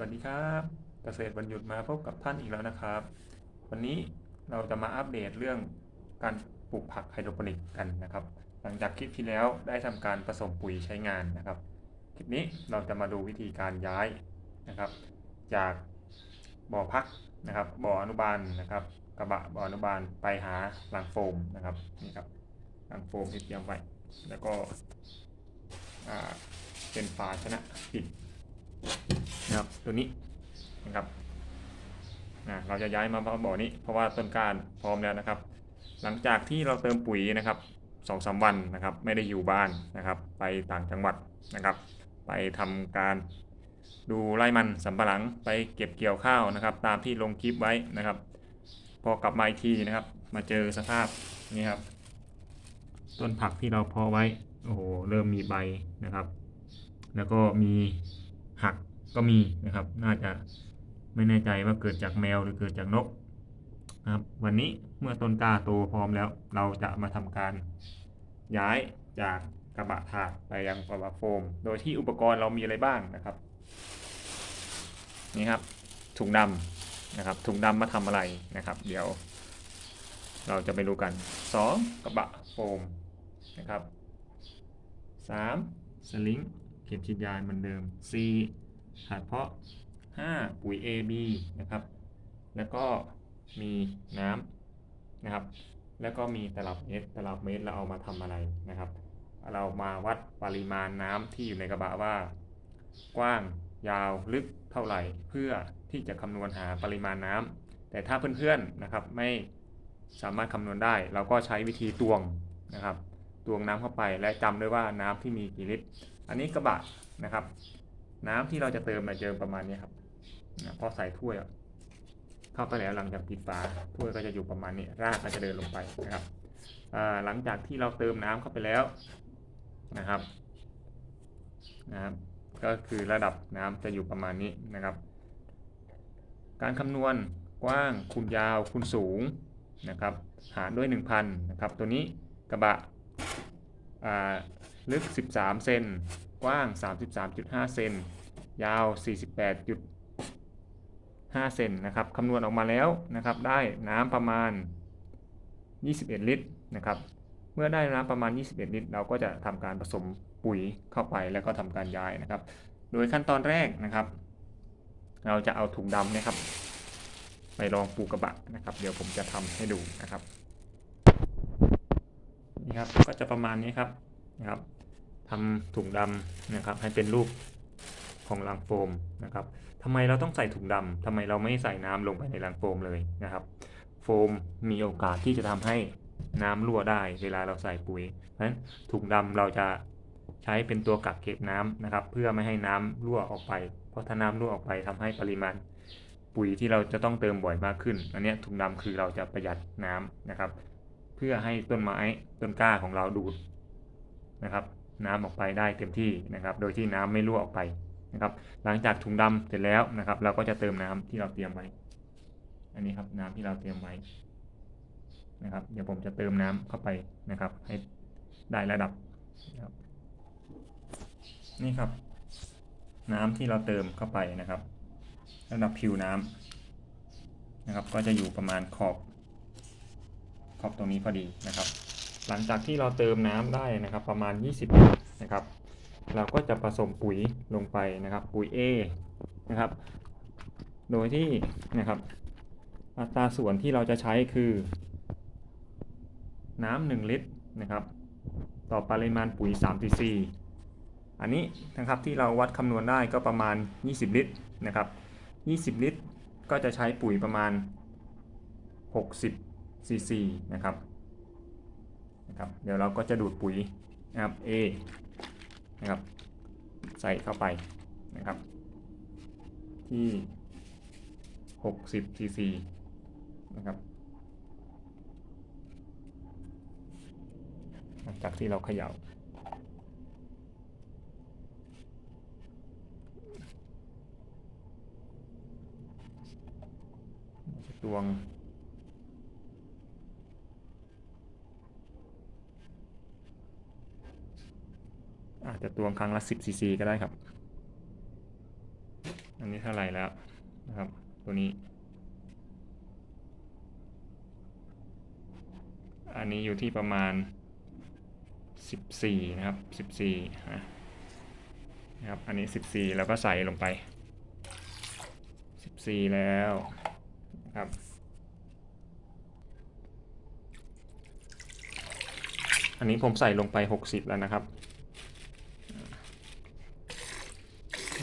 วัสดีครับเกษตรวันหยุดมาพบกับท่านอีกแล้วนะครับ วันนี้เราจะมาอัปเดตเรื่องการปลูกผักไฮโดรโปนิกกันนะครับ หลังจากคลิปที่แล้วได้ทำการผสมปุ๋ยใช้งานนะครับ คลิปนี้เราจะมาดูวิธีการย้ายนะครับ จากบ่อพักนะครับบ่ออนุบาลนะครับ กระบะบ่ออนุบาลไปหารังโฟมนะครับนี่ครับรังโฟมที่เตรียมไว้แล้วก็เป็นฝาชนะปิด นะครับตัวนี้นะครับนะเราจะย้ายมาบ่อนี้เพราะว่าต้นการพร้อมแล้วนะครับ หลังจากที่เราเติมปุ๋ยนะครับสองสามวันนะครับ ไม่ได้อยู่บ้านนะครับ ไปต่างจังหวัดนะครับ ไปทำการดูไร่มันสำปะหลังไปเก็บเกี่ยวข้าวนะครับ ตามที่ลงคลิปไว้นะครับ พอกลับมาอีกทีนะครับ มาเจอสภาพนี่ครับ ต้นผักที่เราเพาะไว้โอ้โหเริ่มมีใบนะครับ แล้วก็มี หักก็มีนะครับ น่าจะไม่แน่ใจว่าเกิดจากแมวหรือเกิดจากนกนะครับ วันนี้เมื่อต้นกล้าโตพร้อมแล้ว เราจะมาทำการย้ายจากกระบะถาดไปยังกระบะโฟม โดยที่อุปกรณ์เรามีอะไรบ้างนะครับ นี่ครับถุงดำนะครับถุงดำมาทำอะไรนะครับ เดี๋ยว เราจะไปดูกัน 2. กระบะโฟมนะครับ 3. สลิง ข็มฉีดยาเหมือนเดิม C ถาดเพาะ 5 ปุ๋ย AB นะครับ แล้วก็มีน้ำนะครับ แล้วก็มีตลับเมตรตลับเมตรเราเอามาทำอะไรนะครับ เรามาวัดปริมาณน้ำที่อยู่ในกระบะว่า กว้างยาวลึกเท่าไหร่ เพื่อที่จะคำนวณหาปริมาณน้ำแต่ถ้าเพื่อนๆนะครับไม่สามารถคำนวณได้ เราก็ใช้วิธีตวงนะครับ ตวงน้ำเข้าไปและจำด้วยว่าน้ำที่มีกี่ลิตร อันนี้กระบะนะครับ น้ำที่เราจะเติมมาเจิมประมาณนี้ครับนะพอใส่ถ้วยเข้าไปแล้วหลังจากปิดฝาถ้วยก็จะอยู่ประมาณนี้ รากก็จะเดินลงไปนะครับหลังจากที่เราเติมน้ำเข้าไปแล้วนะครับนะครับ ก็คือระดับน้ำจะอยู่ประมาณนี้นะครับ การคำนวณกว้างคูณยาวคูณสูงนะครับ หารด้วย 1,000 นะครับ ตัวนี้กระบะอ่า ลึก 13 เซน กว้าง 33.5 เซน ยาว 48.5 เซนนะครับ คำนวณออกมาแล้วนะครับ ได้น้ำประมาณ 21 ลิตรนะครับ เมื่อได้น้ำประมาณ 21 ลิตร เราก็จะทำการผสมปุ๋ยเข้าไปแล้วก็ทำการย้ายนะครับ โดยขั้นตอนแรกนะครับ เราจะเอาถุงดำนะครับ ไปลองปลูกกระบะนะครับ เดี๋ยวผมจะทำให้ดูนะครับ นี่ครับ ก็จะประมาณนี้ครับ นะครับทำถุงดำนะครับให้เป็นรูปของรังโฟมนะครับทำไมเราต้องใส่ถุงดำทำไมเราไม่ใส่น้ำลงไปในรังโฟมเลยนะครับ โฟมมีโอกาสที่จะทำให้น้ำรั่วได้เวลาเราใส่ปุ๋ยเพราะฉะนั้นถุงดำเราจะใช้เป็นตัวกักเก็บน้ำนะครับ เพื่อไม่ให้น้ำรั่วออกไป เพราะถ้าน้ำรั่วออกไปทำให้ปริมาณปุ๋ยที่เราจะต้องเติมบ่อยมากขึ้น อันนี้ถุงดำคือเราจะประหยัดน้ำนะครับ เพื่อให้ต้นไม้ต้นกล้าของเราดูด นะครับน้ำออกไปได้เต็มที่นะครับ โดยที่น้ำไม่รั่วออกไปนะครับ หลังจากถุงดำเสร็จแล้วนะครับ เราก็จะเติมน้ำที่เราเตรียมไว้ อันนี้ครับน้ำที่เราเตรียมไว้นะครับ เดี๋ยวผมจะเติมน้ำเข้าไปนะครับ ให้ได้ระดับนะครับนี่ครับ น้ำที่เราเติมเข้าไปนะครับ ระดับผิวน้ำนะครับ ก็จะอยู่ประมาณขอบ ขอบตรงนี้พอดีนะครับ หลังจากที่เราเติมน้ำได้นะครับ ประมาณ 20ลิตรนะครับ เราก็จะผสมปุ๋ยลงไปนะครับ ปุ๋ย A นะครับ โดยที่นะครับ อัตราส่วนที่เราจะใช้คือ น้ำ1ลิตรนะครับ ต่อปริมาณปุ๋ย3 cc อันนี้นะครับที่เราวัดคำนวณได้ก็ประมาณ 20 ลิตรนะครับ 20 ลิตร ก็จะใช้ปุ๋ยประมาณ 60 ซีซีนะครับ ครับ เดี๋ยวเราก็จะดูดปุ๋ยนะครับ A นะครับ ใส่เข้าไปนะครับ ที่ 60ซีซีนะครับ หลังจากที่เราเขย่าตวง อาจจะตวงครั้งละ10ซีซีก็ได้ครับ อันนี้เท่าไหร่แล้วนะครับ ตัวนี้ อันนี้อยู่ที่ประมาณ 14 นะครับ 14นะนะครับ อันนี้ 14 แล้วก็ใส่ลงไป 14 แล้วนะครับอันนี้ผมใส่ลงไป 60 แล้วนะครับ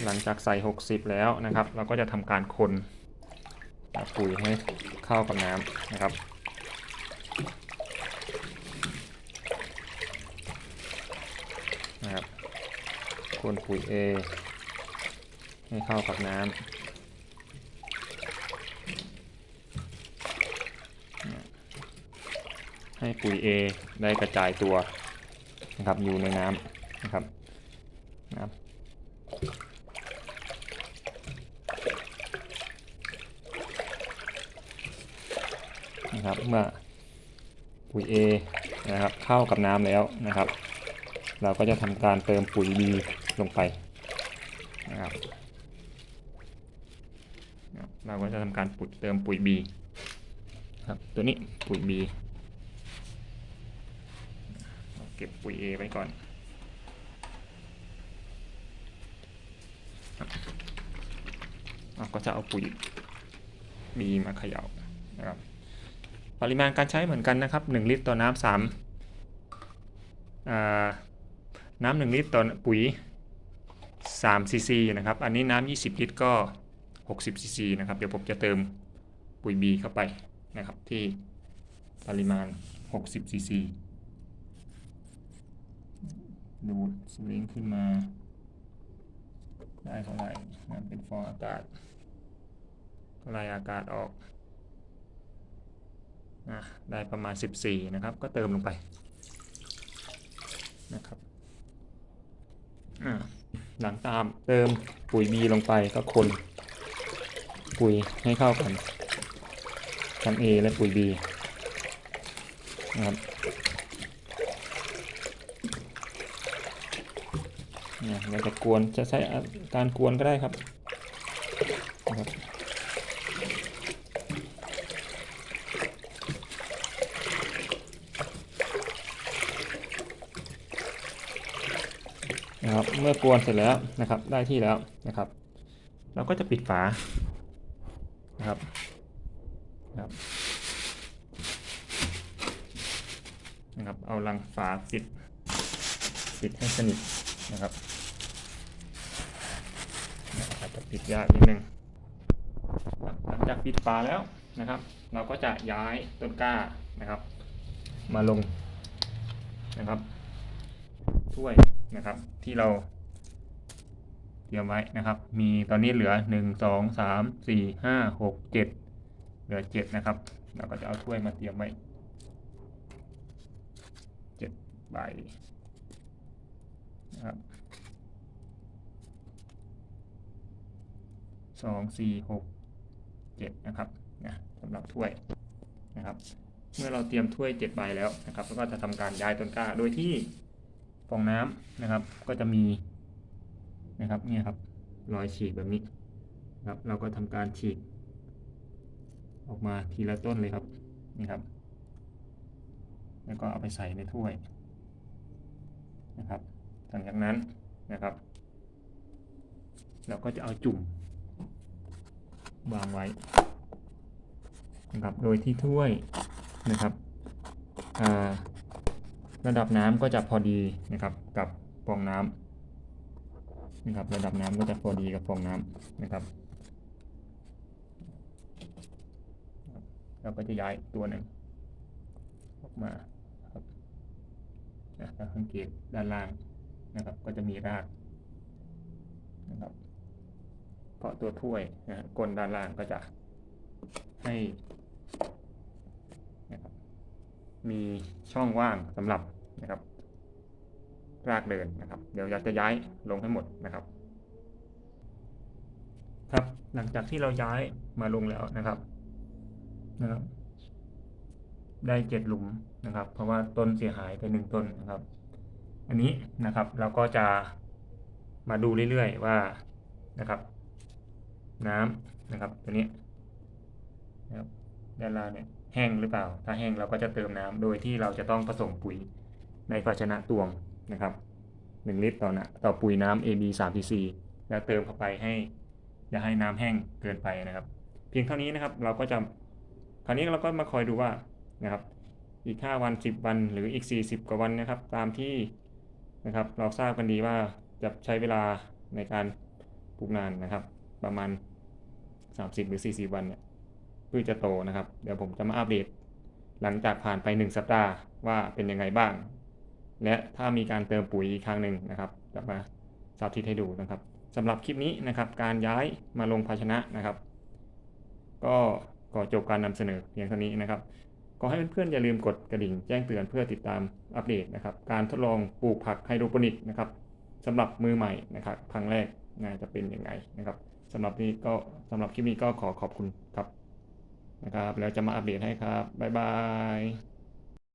หลังจากใส่ 60 แล้วนะครับ เราก็จะทำการคนปุ๋ยให้เข้ากับน้ำนะครับนะครับคนปุ๋ย A ให้เข้ากับน้ำให้ปุ๋ย A ได้กระจายตัวนะครับอยู่ในน้ำนะครับนะครับ นะครับเมื่อปุ๋ย A นะครับเข้ากับน้ำแล้วนะครับ เราก็จะทำการเติมปุ๋ย B ลงไปนะครับเราก็จะทำการปุ๋ยเติมปุ๋ย B ครับตัวนี้ปุ๋ย B เก็บปุ๋ย A ไว้ก่อนเราก็จะเอาปุ๋ย B มาเขย่านะครับ ปริมาณการใช้เหมือนกันนะครับ 1 ลิตรต่อน้ำสามอ่าน้ำ1ลิตรต่อปุ๋ย3ซีซีนะครับ อันนี้น้ำ20 ลิตรก็ 60ซีซีนะครับ เดี๋ยวผมจะเติมปุ๋ย B เข้าไปนะครับ ที่ปริมาณ 60ซีซีดูดสวิงขึ้นมา ได้เท่าไหร่นะเป็นฟองอากาศไล่อากาศออก ได้ประมาณ 14 นะครับ ก็เติมลงไปนะครับหลังตามเติมปุ๋ย B ลงไปก็คนปุ๋ยให้เข้ากันทั้ง A และปุ๋ย B นะครับเนี่ยเราจะกวนจะใช้การกวนก็ได้ครับนะครับ นะครับ เมื่อกวนเสร็จแล้วนะครับ ได้ที่แล้วนะครับ เราก็จะปิดฝานะครับนะครับนะครับ เอาลังฝาปิดปิดให้สนิทนะครับอาจจะปิดยากนิดนึงหลังจากปิดฝาแล้วนะครับ เราก็จะย้ายต้นกล้านะครับ มาลงนะครับ ถ้วยนะครับ ที่เราเตรียมไว้นะครับ มีตอนนี้เหลือ1 2 3 4 5 6 7เหลือ7นะครับ เราก็จะเอาถ้วยมาเตรียมไว้7ใบนะครับสองสี่หกเจ็ดนะครับนะสำหรับถ้วยนะครับ เมื่อเราเตรียมถ้วย7ใบแล้วนะครับ แล้วก็จะทำการย้ายต้นกล้าโดยที่ ฟองน้ำนะครับ ก็จะมีนะครับเนี่ยครับรอยฉีกแบบนี้ครับเราก็ทำการฉีก ออกมาทีละต้นเลยครับนี่ครับ แล้วก็เอาไปใส่ในถ้วยนะครับหลังจากนั้นนะครับ เราก็จะเอาจุ่ม วางไว้นะครับโดยที่ถ้วยนะครับอ่า ระดับน้ำก็จะพอดีนะครับ กับฟองน้ำนะครับ ระดับน้ำก็จะพอดีกับฟองน้ำนะครับเราก็จะย้ายตัวหนึ่งออกมาครับนะถ้าสังเกตด้านล่างนะครับ ก็จะมีรากนะครับเพราะตัวถ้วยนะก้นด้านล่างก็จะให้ มีช่องว่างสำหรับนะครับ รากเดินนะครับ เดี๋ยวอยากจะย้ายลงให้หมดนะครับ ครับหลังจากที่เราย้ายมาลงแล้วนะครับนะครับ ได้เจ็ดหลุมนะครับ เพราะว่าต้นเสียหายไปหนึ่งต้นนะครับ อันนี้นะครับเราก็จะมาดูเรื่อยๆว่านะครับ น้ำนะครับตัวนี้นะครับด้านล่างเนี่ย แห้งหรือเปล่า ถ้าแห้งเราก็จะเติมน้ำโดยที่เราจะต้องผสมปุ๋ยในภาชนะตวงนะครับ 1 ลิตรต่อนะต่อปุ๋ยน้ำ AB 3 cc แล้วเติมเข้าไปให้อย่าให้น้ำแห้งเกินไปนะครับ เพียงเท่านี้นะครับเราก็จะคราวนี้เราก็มาคอยดูว่านะครับ อีก 5 วัน 10 วัน หรืออีก 40 กว่าวันนะครับ ตามที่นะครับ เราทราบกันดีว่าจะใช้เวลาในการปลูกนานนะครับ ประมาณ 30 หรือ 40 วันเนี่ย พืชจะโตนะครับ เดี๋ยวผมจะมาอัปเดต หลังจากผ่านไป 1 สัปดาห์ว่าเป็นยังไงบ้าง และถ้ามีการเติมปุ๋ยอีกครั้งหนึ่งนะครับจะมาสาธิตให้ดูนะครับสำหรับคลิปนี้นะครับการย้ายมาลงภาชนะนะครับ ก็ขอจบการนำเสนอเพียงเท่านี้นะครับขอให้เพื่อนๆอย่าลืมกดกระดิ่งแจ้งเตือนเพื่อติดตามอัปเดตนะครับ การทดลองปลูกผักไฮโดรโปนิกนะครับสำหรับมือใหม่นะครับครั้งแรกน่าจะเป็นยังไงนะครับสำหรับนี้ก็สำหรับคลิปนี้ก็ขอขอบคุณครับ นะครับ แล้วจะมาอัปเดตให้ครับ บ๊ายบาย